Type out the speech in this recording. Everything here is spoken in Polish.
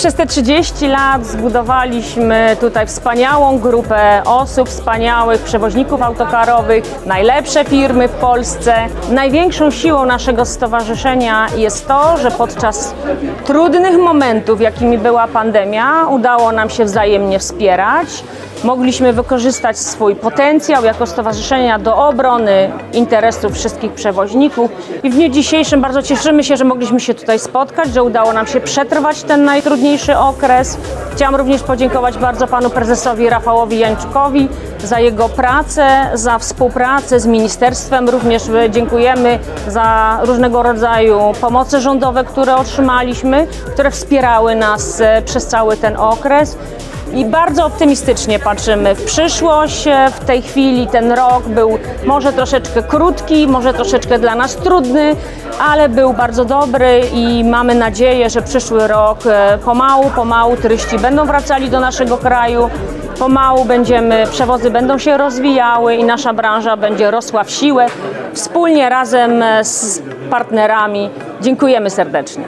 Przez te 30 lat zbudowaliśmy tutaj wspaniałą grupę osób, wspaniałych przewoźników autokarowych, najlepsze firmy w Polsce. Największą siłą naszego stowarzyszenia jest to, że podczas trudnych momentów, jakimi była pandemia, udało nam się wzajemnie wspierać. Mogliśmy wykorzystać swój potencjał jako stowarzyszenia do obrony interesów wszystkich przewoźników i w dniu dzisiejszym bardzo cieszymy się, że mogliśmy się tutaj spotkać, że udało nam się przetrwać ten najtrudniejszy okres. Chciałam również podziękować bardzo panu prezesowi Rafałowi Jańczukowi za jego pracę, za współpracę z ministerstwem. Również dziękujemy za różnego rodzaju pomoce rządowe, które otrzymaliśmy, które wspierały nas e, przez cały ten okres. I bardzo optymistycznie patrzymy w przyszłość. E, W tej chwili ten rok był może troszeczkę krótki, może troszeczkę dla nas trudny, ale był bardzo dobry i mamy nadzieję, że przyszły rok e, pomału, pomału turyści będą wracali do naszego kraju. Pomału będziemy, przewozy będą się rozwijały i nasza branża będzie rosła w siłę. Wspólnie razem e, z partnerami. Dziękujemy serdecznie.